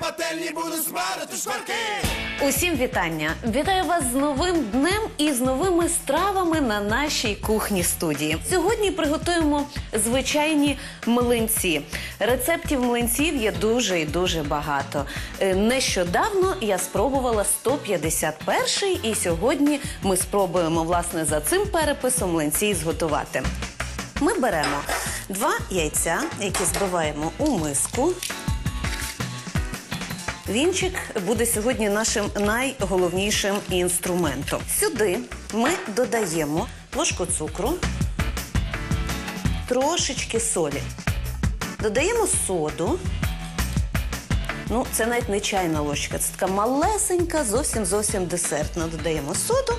пательні буду смарити шкварки. Усім вітання! Вітаю вас з новим днем і з новими стравами на нашій кухні студії. Сьогодні приготуємо звичайні млинці. Рецептів млинців є дуже і дуже багато. Е, Нещодавно я спробувала 151 і сьогодні ми спробуємо власне за цим переписом млинці зготувати. Ми беремо два яйця, які збиваємо у миску. Вінчик буде сьогодні нашим найголовнішим інструментом. Сюди ми додаємо ложку цукру, трошечки солі. Додаємо соду. Ну, це навіть не чайна ложка, це така малесенька, зовсім зовсім десертна. Додаємо соду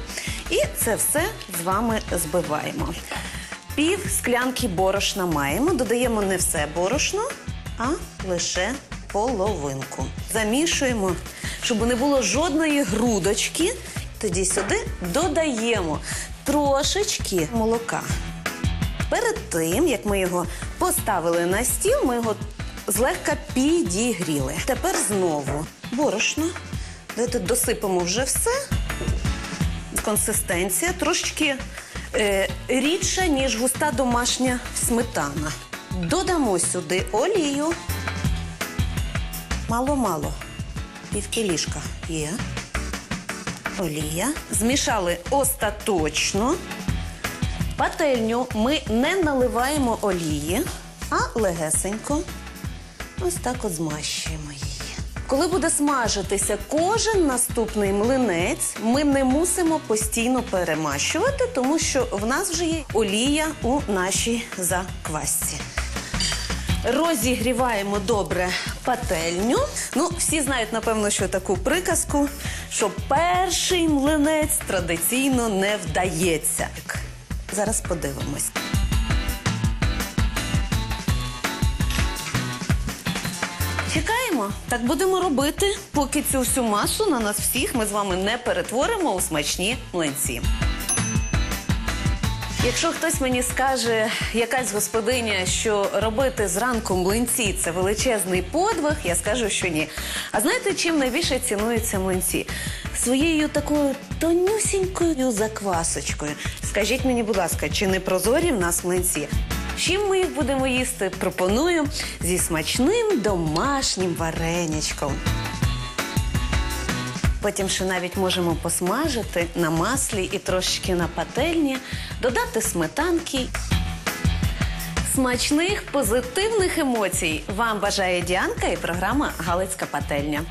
і це все з вами збиваємо. Пів склянки борошна маємо. Додаємо не все борошно, а лише половинку. Замішуємо, щоб не було жодної грудочки. Тоді сюди додаємо трошечки молока. Перед тим, як ми його поставили на стіл, ми його злегка підігріли. Тепер знову борошно. Давайте досипемо вже все. Консистенція трошечки е, рідша, ніж густа домашня сметана. Додамо сюди олію. Мало-мало. Півкілішка є. Олія. Змішали остаточно. Пательню ми не наливаємо олії, а легесенько ось так от змащуємо її. Коли буде смажитися кожен наступний млинець, ми не мусимо постійно перемащувати, тому що в нас вже є олія у нашій заквасці. Розігріваємо добре пательню. Ну, всі знають, напевно, що таку приказку, що перший млинець традиційно не вдається. Зараз подивимось. Чекаємо. Так будемо робити, поки цю всю масу на нас всіх ми з вами не перетворимо у смачні млинці. Якщо хтось мені скаже, якась господиня, що робити зранку млинці це величезний подвиг, я скажу, що ні. А знаєте, чим найбільше цінуються млинці? Своєю такою тонюсінькою заквасочкою. Скажіть мені, будь ласка, чи не прозорі в нас млинці? Чим ми їх будемо їсти? Пропоную зі смачним домашнім вареничком. Потім ще навіть можемо посмажити на маслі і трошечки на пательні, додати сметанки. Смачних позитивних емоцій вам бажає Діанка і програма Галицька пательня.